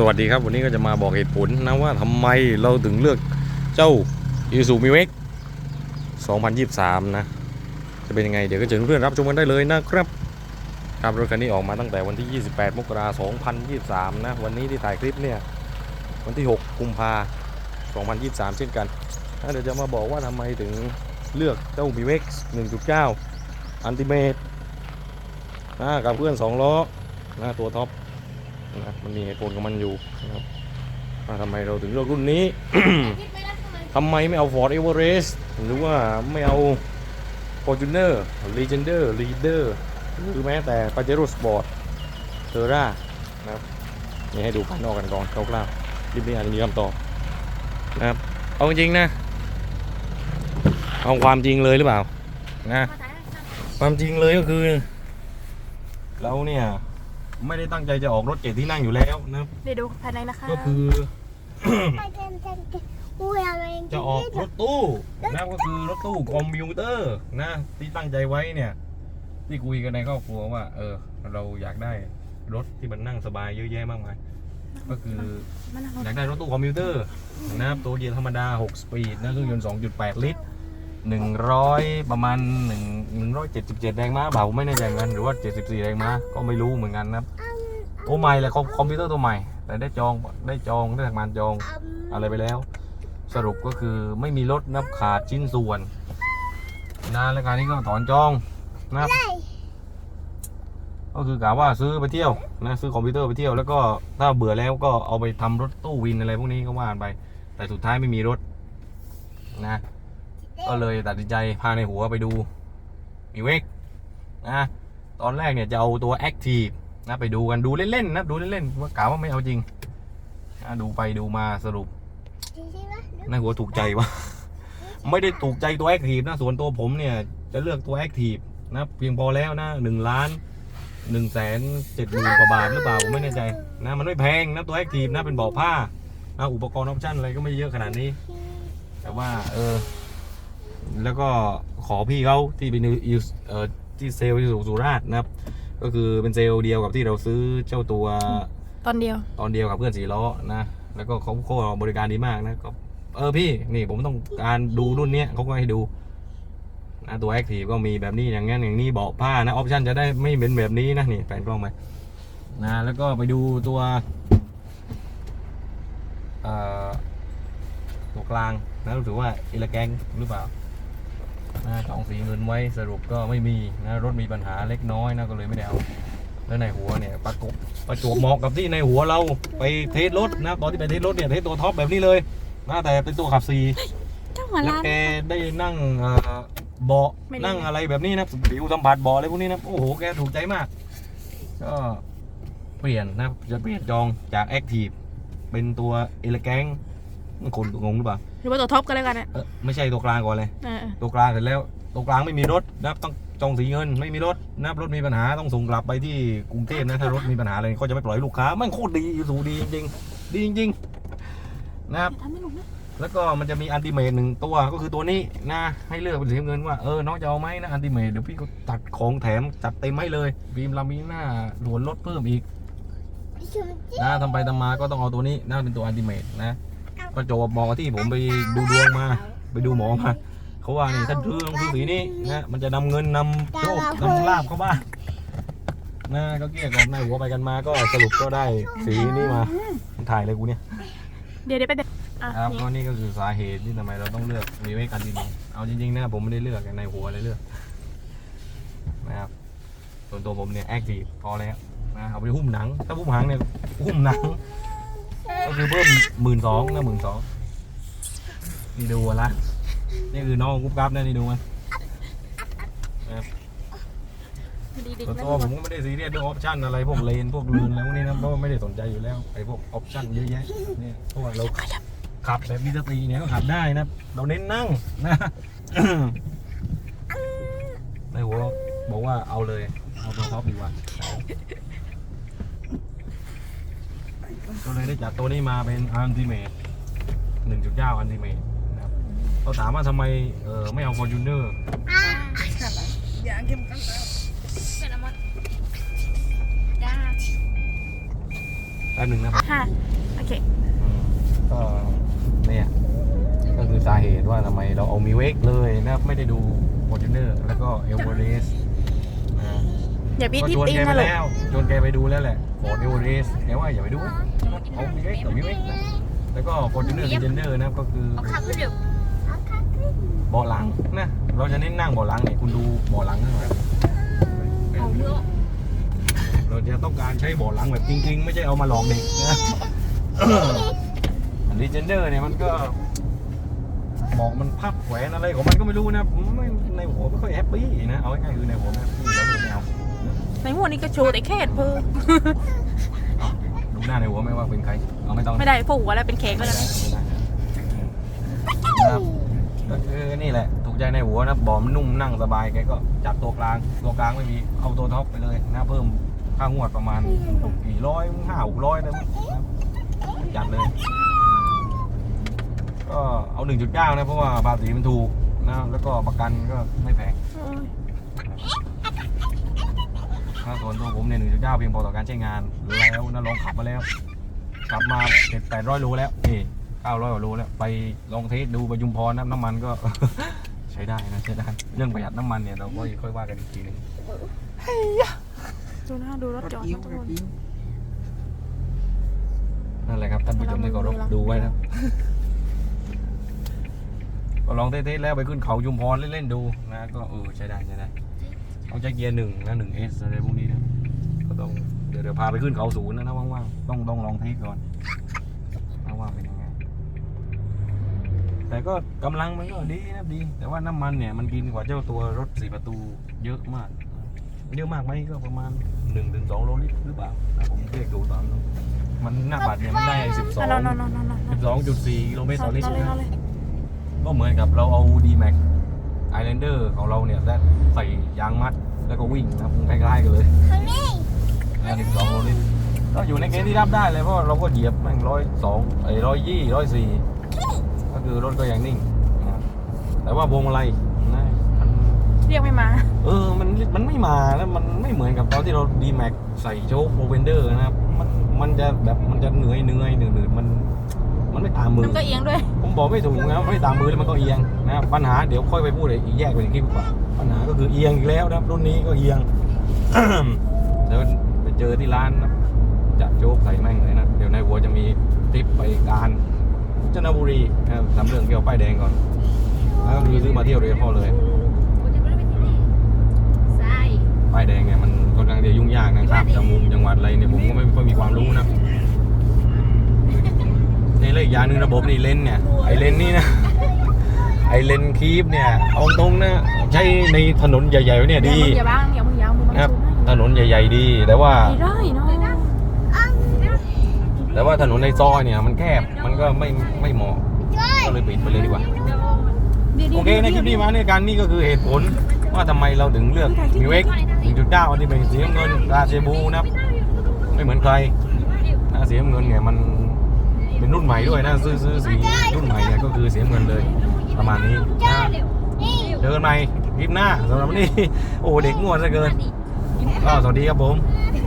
สวัสดีครับ วันนี้ก็จะมาบอกเหตุผลนะว่าทำไมเราถึงเลือกเจ้า i s u m i w e x 2023 นะ จะเป็นยังไง เดี๋ยวก็เชิญเพื่อนรับชมกันได้เลยนะครับ ครับรถคันนี้ออกมาตั้งแต่วันที่ 28 มกราคม 2023 นะ วันนี้ที่ถ่ายคลิปเนี่ย วันที่ 6 กุมภา2023 เช่นกันเดี๋ยวจะมาบอกว่าทำไมถึงเลือกเจ้า m i w e x 1.9 Ultimate นะกับเพื่อน 2 ล้อนะตัวท็อป นะมันมีเหตุผลของมันอยู่นะครับว่าทำไมเราถึงเลือกรุ่นนี้ ทำไมไม่เอา Ford Everest หรือว่าไม่เอา Fortuner Legender Leader หรือแม้แต่ Pajero Sport t e r r a นะครับนี่ให้ดูภายนอกกันก่อนคร่าวๆคลิปนี้อาจจะมีคำตอบนะครับเอาจริงๆนะ เอาความจริงเลยหรือเปล่านะความจริงเลยก็คือ เราเนี่ย ไม่ได้ตั้งใจจะออกรถเจ็ดที่นั่งอยู่แล้วนะครับเดี๋ยวดูภายในนะคะก็คือ จะออกรถตู้นะก็คือรถตู้คอมพิวเตอร์นะที่ตั้งใจไว้เนี่ย ที่คุยกันในครอบครัวว่า เออ เราอยากได้รถที่มันนั่งสบายเยอะแยะมากมายก็คือมันอยากได้รถตู้คอมพิวเตอร์นะครับตัวเกียร์ธรรมดา 6 สปีดนะเครื่องยนต์ 2.8 ลิตร 100ประมาณ1 177แรงม้าเบาไม่แน่ใจเหมือนกันหรือว่า74แรงม้าก็ไม่รู้เหมือนกันนะครับตัวใหม่แหละคอมคอมพิวเตอร์ตัวใหม่ แต่ได้จองได้จองได้ทำงานจองอะไรไปแล้ว สรุปก็คือไม่มีรถนับขาดชิ้นส่วนนะแล้วการนี้ก็ถอนจองนะครับก็คือกะว่าซื้อไปเที่ยวนะซื้อคอมพิวเตอร์ไปเที่ยวแล้วก็ถ้าเบื่อแล้วก็เอาไปทำรถตู้วินอะไรพวกนี้ก็ว่ากันไป แต่สุดท้ายไม่มีรถนะ ก็เลยตัดสินใจพาในหัวไปดูมีเวกนะตอนแรกเนี่ยจะเอาตัว Active นะไปดูกันดูเล่นๆนะดูเล่นๆว่ากะว่าไม่เอาจริงนะดูไปดูมาสรุปในหัวถูกใจวะไม่ได้ถูกใจตัวแอคทีฟนะส่วนตัวผมเนี่ยจะเลือกตัวแอคทีฟนะเพียงพอแล้วนะหนึ่งล้านหนึ่งแสนเจ็ดหมื่นกว่าบาทหรือเปล่าผมไม่แน่ใจนะมันไม่แพงนะตัวแอคทีฟนะเป็นเบาะผ้านะอุปกรณ์ออปชั่นอะไรก็ไม่เยอะขนาดนี้ แต่ว่าเออ แล้วก็ขอพี่เขาที่เป็นยูเอ่อที่เซลล์ที่สุราษฎร์นะครับ ก็คือเป็นเซลล์เดียวกับที่เราซื้อเจ้าตัวตอนเดียว ตอนเดียวกับเพื่อนสีล้อนะแล้วก็เขาก็บริการดีมากนะก็เออพี่นี่ผมต้องการดูรุ่นเนี้ยเขาก็ให้ดูนะตัวแอคทีฟก็มีแบบนี้อย่างนั้นอย่างนี้เบาะผ้านะออปชั่นจะได้ไม่เป็นแบบนี้นะนี่แฟนกล้องไหมนะแล้วก็ไปดูตัวเอ่อตัวกลางนะรู้สึกว่าเอลแกงหรือเปล่า นะจองสีเงินไว้สรุปก็ไม่มีนะรถมีปัญหาเล็กน้อยนะก็เลยไม่ได้เอาแล้วในหัวเนี่ยประกบประจวบเหมาะกับที่ในหัวเราไปเทสรถนะตอนที่ไปเทสรถเนี่ยเทสตัวท็อปแบบนี้เลยนะแต่เป็นตัวขับสี่เจ้าหัวแล้วล้านแกได้นั่งเอ่อเบาะไม่ได้นั่งอะไรแบบนี้นะผิวสัมผัสเบาะอะไรพวกนี้นะโอ้โหแกถูกใจมาก ก็เปลี่ยนนะจะเปลี่ยนจองจากแอคทีฟเป็นตัวเอลแกง คนงงหรือเปล่าหรือว่าตัวท็อปก็แล้วกันนะเออไม่ใช่ตัวกลางก่อนเลย เออตัวกลางเสร็จแล้วตัวกลางไม่มีรถนะครับต้องจองสีเงินไม่มีรถนะครับรถมีปัญหาต้องส่งกลับไปที่กรุงเทพนะถ้ารถมีปัญหาอะไรเขาจะไม่ปล่อยให้ลูกค้ามันโคตรดีสูดีจริงๆดีจริงๆนะครับ ทำไม่หนุกนะแล้วก็มันจะมีอันติเมทหนึ่งตัวก็คือตัวนี้นะให้เลือกเป็นสีน้ำเงินว่าเออน้องจะเอาไหมนะอันติเมทเดี๋ยวพี่ก็ตัดของแถมจัดเต็มให้เลยฟิล์มลามิน่าหลวนลดเพิ่มอีก นะทำไปทำมาก็ต้องเอาตัวนี้นะเป็นตัวอันติเมทนะ ประจวบเหมอกับที่ผมไปดูดวงมา ไปดูหมอมาเขาว่านี่ท่านซื้อต้องซื้อสีนี้นะมันจะนำเงินนำโชคนำลาบเข้าบ้านนะก็เกลี้ยกล่อมในหัวไปกันมาก็สรุปก็ได้สีนี้มาถ่ายเลยกูเนี่ยเดี๋ยวเดี๋ยวไปเด็ดอะครับนี่ก็นี่ก็คือสาเหตุที่ทำไมเราต้องเลือกวีเวกันจริงๆเอาจริงๆนะผมไม่ได้เลือกในหัวเลยเลือกนะครับส่วนตัวผมเนี่ยแอคทีฟพอแล้วนะเอาไปหุ้มหนัง ถ้าหุ้มหางเนี่ยหุ้มหนัง ก็คือเพิ่มหมื่นสองนะหมื่นสองนี่ดูละนี่คือน้องกุ๊บกับนะนี่ดูมันดีดีส่วนตัวผมก็ไม่ได้ซีเรียสเรื่องออปชั่นอะไรพวกเลนพวกลืนอะไรพวกนี้นะเพราะไม่ได้สนใจอยู่แล้วไอ้พวกออปชั่นเยอะแยะเนี่ยเพราะว่าเราขับขับแบบมีสติเนี่ยก็ขับได้นะเราเน้นนั่งนะในหัวบอกว่าเอาเลยเอาตัวท็อปดีกว่า ก็เลยได้จัดตัวนี้มาเป็นอันติเมต1.9อันติเมตนะครับเขาถามว่าทำไมเออไม่เอาฟอร์จูเนอร์อย่างเข้มข้นเป็นอะไรจ้าป๊บหนึ่งนะห้าโอเคอืมก็เนี่ยก็คือสาเหตุว่าทำไมเราเอามิเวกเลยนะครับไม่ได้ดู f o r t u n e r แล้วก็เอลเวอเรส อย่าพี่ก็ที่ชวนตีแกนไปนะลูกแล้วชวนแกไปดูแล้วแหละฟอร์ดเอลเวอเรสแกว่าอย่าไปดูเอามิเวกกับมิเวกนะแล้วก็ f o r t u n e r เจนเดอร์นะครับก็คือเบาะหลังนะ เราจะเน้นนั่งเบาะหลังเนี่ยคุณดูเบาะหลังข้างหลังเราจะต้องการใช้เบาะหลังแบบจริง ๆ ไม่ใช่เอามาหลอกเด็กนะรีเจนเดอร์เนี่ยมันก็บอกมันพับแขวนอะไรของมันก็ไม่รู้นะไม่ในหัวไม่ค่อยแฮปปี้นะ เอาง่ายๆคือในหัวไม่แฮปปี้แล้วไม่เอา ในหัวนี่ก็โชว์แต่แค่เพิ่มดูหน้าในหัวไหม่ว่าเป็นใครเอาไม่ต้องไม่ได้ผูกอะไรเป็นเค้กก็ไม่แล้วได้นะไม่ได้นะครับก็คือนี่แหละ ถูกใจในหัวนะบอมนนุ่มนั่งสบายแกก็จับตัวกลางตัวกลางไม่มีเอาตัวท็อปไปเลยนะเพิ่มค่างวดประมาณกี่ร้อยห้าหกร้อยเลยมั้งนะจัดเลย ก็เอา1.9นะเพราะว่าภาษีมันถูกนะแล้วก็ประกันก็ไม่แพง โอ้ยถ้าส่วนตัวผมเนี่ย1.9เพียงพอต่อการใช้งานแล้วนะลองขับมาแล้วขับมาเจ็ดแปดร้อยโลแล้วนี่เก้าร้อยกว่าโลแล้วไปลองเทสดูประยุมพรนะน้ำมันก็ ใช้ได้นะใช้ได้เรื่องประหยัดน้ำมันเนี่ยเราก็ค่อยว่ากันอีกทีหนึงดูหน้าดูรถจอดนะทุกคนนั่นแหละครับท่านผู้ชมที่เคารพดูไว้นะก็ลองเทสๆแล้วไปขึ้นเขายุมพรเล่นๆดูนะก็เออใช้ได้ใช้ได้ ต้องใช้เกียร์หนึ่งนะหนึ่งเอสอะไรพวกนี้นะก็ต้องเดี๋ยวเดี๋ยวพาไปขึ้นเขาศูนย์นะถ้าว่างๆต้องต้องลองเทสก่อนนะว่าเป็นยังไง แต่ก็กำลังมันก็ดีนะดี แต่ว่าน้ำมันเนี่ยมันกินกว่าเจ้าตัวรถสี่ประตูเยอะมาก เยอะมากไหมก็ประมาณ1นถึงสโลลิตรหรือเปล่านะผมเรียกดูตอนนั้นมันหน้าบัตรเนี่ยมันได้12อะนอนนอนนอนนอนนอนนอน12.4กิโลเมตรต่อลิตรนอนเลยนอนนะเลยก็เหมือนกั บเราเอา D-Max Islander ของเราเนี่ยได้ใส่ยางมัดแล้วก็วิ่งนะครับคล้ายๆกันเลยนะ12โลลิตรก็อยู่ในเกณฑ์ที่รับได้เลยเพราะเราก็เหยียบแม่งร้อยสองไอ้ร้อยยี่ร้อยสี่ก็คือรถก็ยังนิ่งนะครับแต่ว่าพวงมาลัยนะมันเรียกไม่มา เออมันมันไม่มาแล้วมันไม่เหมือนกับตอนที่เราดีแม็กใส่โชคโปรเวนเดอร์นะครับมันมันจะแบบมันจะเหนื่อยเหนื่อยหนืดหนืดมัน มันไม่ตามมือน้ำก็เอียงด้วย ผมบอกไม่ถูกนะไม่ตามมือแล้วมันก็เอียงนะครับปัญหาเดี๋ยวค่อยไปพูดอีกแยกไปอีกคลิปดีกว่าปัญหาก็คือเอียงอีกแล้วนะครับรุ่นนี้ก็เอียง เดี๋ยวไปเจอที่ร้านนะจะโจ๊กใส่แม่งเลยนะเดี๋ยวนายวัวจะมีทริปไปการจนบุรีนะครับทำเรื่องเกี่ยวป้ายแดงก่อนแล้วก็คือซื้อมาเที่ยวโดยเฉพาะเลยป้ายแดงเนี่ยมันค่อนข้างจะยุ่งยากนะครับจังหวัดจังหวัดอะไรเนี่ยผมก็ไม่ค่อยมีความรู้นะ นี่เลยอีกอย่างหนึ่งระบบนี่เลนส์เนี่ยไอเลนส์นี่นะไอเลนส์คีปเนี่ยเอาตรงนะใช้ในถนนใหญ่ๆเนี่ยดีอย่าบ้างอย่ามึงยาวมึงนะครับถนนใหญ่ๆดี แต่ว่าไม่ได้เนาะแต่ว่าถนนในซอยเนี่ยมันแคบมันก็ไม่ไม่เหมาะก็เลยปิดไปเลยดีกว่าโอเคในคลิปนี้มาเนี่ยกันนี่ก็คือเหตุผลว่าทำไมเราถึงเลือกมิวเอ็ก1.9อันนี้เป็นสีน้ำเงินราเชบูนะครับไม่เหมือนใครนะสีน้ำเงินเนี่ยมัน เป็นรุ่นใหม่ด้วยนะซื้อซื้อสีรุ่นใหม่เนี่ยก็คือสีน้ำเงินเลยประมาณนี้นะเจอกันใหม่คลิปหน้าสำหรับวันนี้โอ้เด็กง่วนเหลือเกินก็สวัสดีครับผมส